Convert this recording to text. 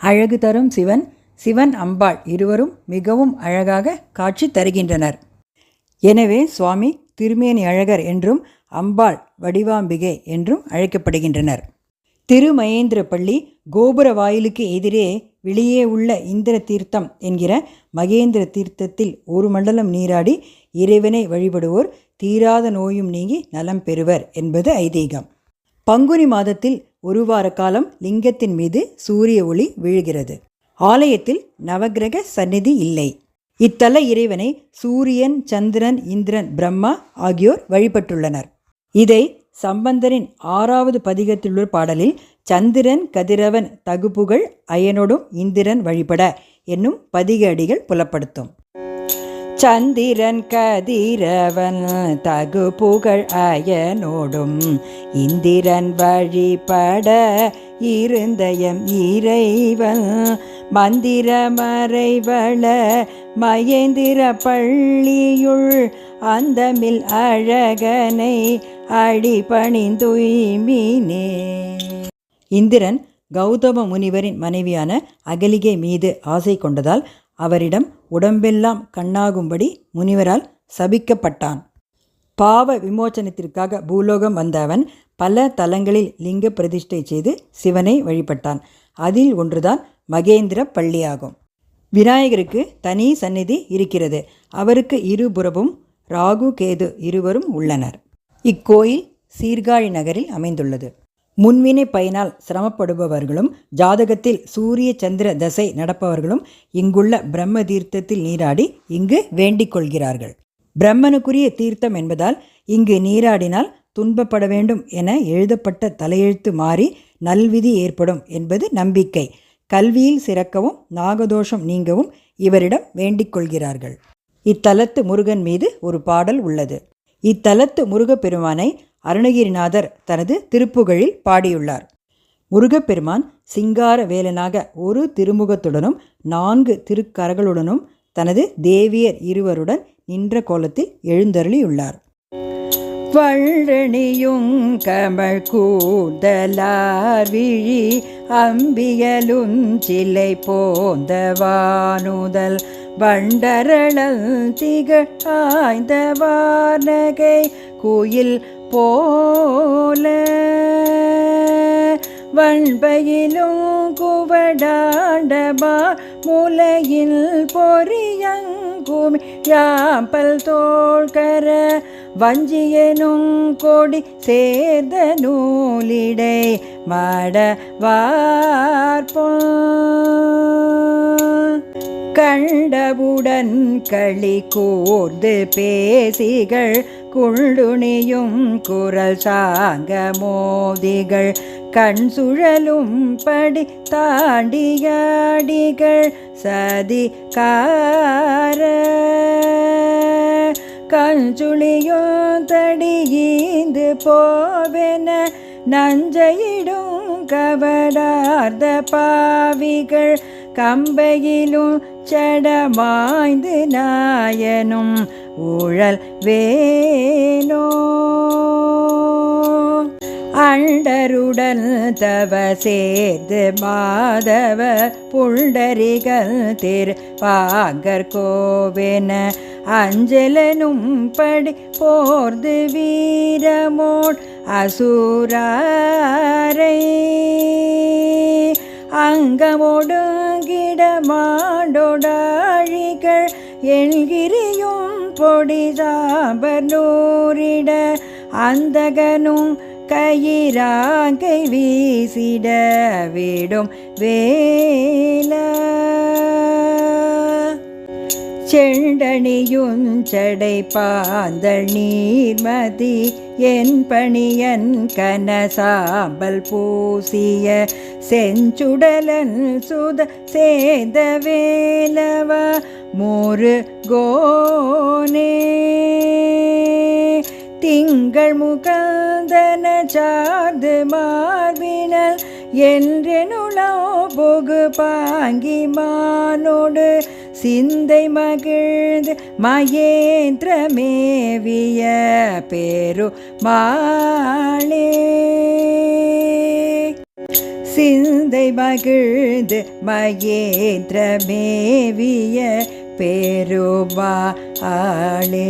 அழகு தரும் சிவன் சிவன் அம்பாள் இருவரும் மிகவும் அழகாக காட்சி தருகின்றனர். எனவே சுவாமி திருமேனி அழகர் என்றும் அம்பாள் வடிவாம்பிகை என்றும் அழைக்கப்படுகின்றனர். திருமகேந்திரப்பள்ளி கோபுர வாயிலுக்கு எதிரே வெளியே உள்ள இந்திர தீர்த்தம் என்கிற மகேந்திர தீர்த்தத்தில் ஒரு மண்டலம் நீராடி இறைவனை வழிபடுவோர் தீராத நோயும் நீங்கி நலம் பெறுவர் என்பது ஐதீகம். பங்குனி மாதத்தில் ஒரு வார காலம் லிங்கத்தின் மீது சூரிய ஒளி விழுகிறது. ஆலயத்தில் நவக்கிரக சந்நிதி இல்லை. இத்தல இறைவனை சூரியன் சந்திரன் இந்திரன் பிரம்மா ஆகியோர் வழிபட்டுள்ளனர். இதை சம்பந்தரின் ஆறாவது பதிகத்திலுள்ள பாடலில் சந்திரன் கதிரவன் தகுப்புகள் அயனோடும் இந்திரன் வழிபட என்னும் பதிக அடிகள் புலப்படுத்தும். சந்திரன் கதிரவன் தகு புகழ் அயனோடும் இந்திரன் வழிபட இருந்தயம் இறைவன் மந்திர மறைவள மகேந்திர பள்ளியுள் அந்தமில் அழகனை அடிபணிந்துய்மினே. இந்திரன் கௌதம முனிவரின் மனைவியான அகலிகை மீது ஆசை கொண்டதால் அவரிடம் உடம்பெல்லாம் கண்ணாகும்படி முனிவரால் சபிக்கப்பட்டான். பாவ விமோச்சனத்திற்காக பூலோகம் வந்த அவன் பல தலங்களில் லிங்க பிரதிஷ்டை செய்து சிவனை வழிபட்டான். அதில் ஒன்றுதான் மகேந்திர பள்ளியாகும். விநாயகருக்கு தனி சந்நிதி இருக்கிறது. அவருக்கு இருபுறமும் ராகு கேது இருவரும் உள்ளனர். இக்கோயில் சீர்காழி நகரில் அமைந்துள்ளது. முன்வினை பயனால் சிரமப்படுபவர்களும் ஜாதகத்தில் சூரிய சந்திர தசை நடப்பவர்களும் இங்குள்ள பிரம்ம தீர்த்தத்தில் நீராடி இங்கு வேண்டிக் கொள்கிறார்கள். பிரம்மனுக்குரிய தீர்த்தம் என்பதால் இங்கு நீராடினால் துன்பப்பட வேண்டும் என எழுதப்பட்ட தலையெழுத்து மாறி நல்விதி ஏற்படும் என்பது நம்பிக்கை. கல்வியில் சிறக்கவும் நாகதோஷம் நீங்கவும் இவரிடம் வேண்டிக் கொள்கிறார்கள். இத்தலத்து முருகன் மீது ஒரு பாடல் உள்ளது. இத்தலத்து முருகப்பெருமானை அருணகிரிநாதர் தனது திருப்புகழில் பாடியுள்ளார். முருகப்பெருமான் சிங்கார வேலனாக ஒரு திருமுகத்துடனும் நான்கு திருக்கரங்களுடனும் தனது தேவியர் இருவருடன் நின்ற கோலத்தில் எழுந்தருளியுள்ளார். வள்ளணியும் கமல் கூதலார் விழி அம்பியலும் சிலை போந்தவானுதல் வண்டரளல் திகழாய்ந்த வானகை கோயில் போல வண்பையிலும் குவடாண்டபா முலையில் பொறியங்கும் யாப்பல் தோழ்கர வஞ்சியனும் கொடி சேர்ந்த நூலிடை மட கண்டவுடன் களி கூர்ந்து பேசிகள் குள்ளுணியும் குரல் சாங்க மோதிகள் கண் சுழலும் படி தாண்டியாடிகள் சதி கார. கஞ்சுளியும் தடியீந்து போவென நஞ்சையிடும் கவடார்ந்த பாவிகள் கம்பையிலும் செடமாய்ந்து நாயனும் ஊழல் வேலோ அண்டருடன் தவ சேர்ந்து மாதவ புண்டரிகள் திரு பாங்கர் கோவென அஞ்சலனும் படி போர்ந்து வீரமோட் அசூராரை அங்கமொடுங்கிடமாண்டொடாழிகள் எண்கிரியும் பொடிதாபனூரிட அந்தகனும் கயிறாங்கை வீசிட விடும் வேலை செண்டணியுஞ்சடை பாந்தள் நீர்மதி என் பணியன் கனசாம்பல் பூசிய செஞ்சுடலன் சுத சேத வேலவா மோரு கோனே. திங்கள் முகந்தன சார்ந்து மார்பினல் என்றெனுளோ பொகு பாங்கி மானோடு சிந்தை மகிழ்ந்து மகேந்திரமேவிய பேரு மாளே சிந்தை மகிழ்ந்து மகேந்திர மேவிய பெருமா ஆளே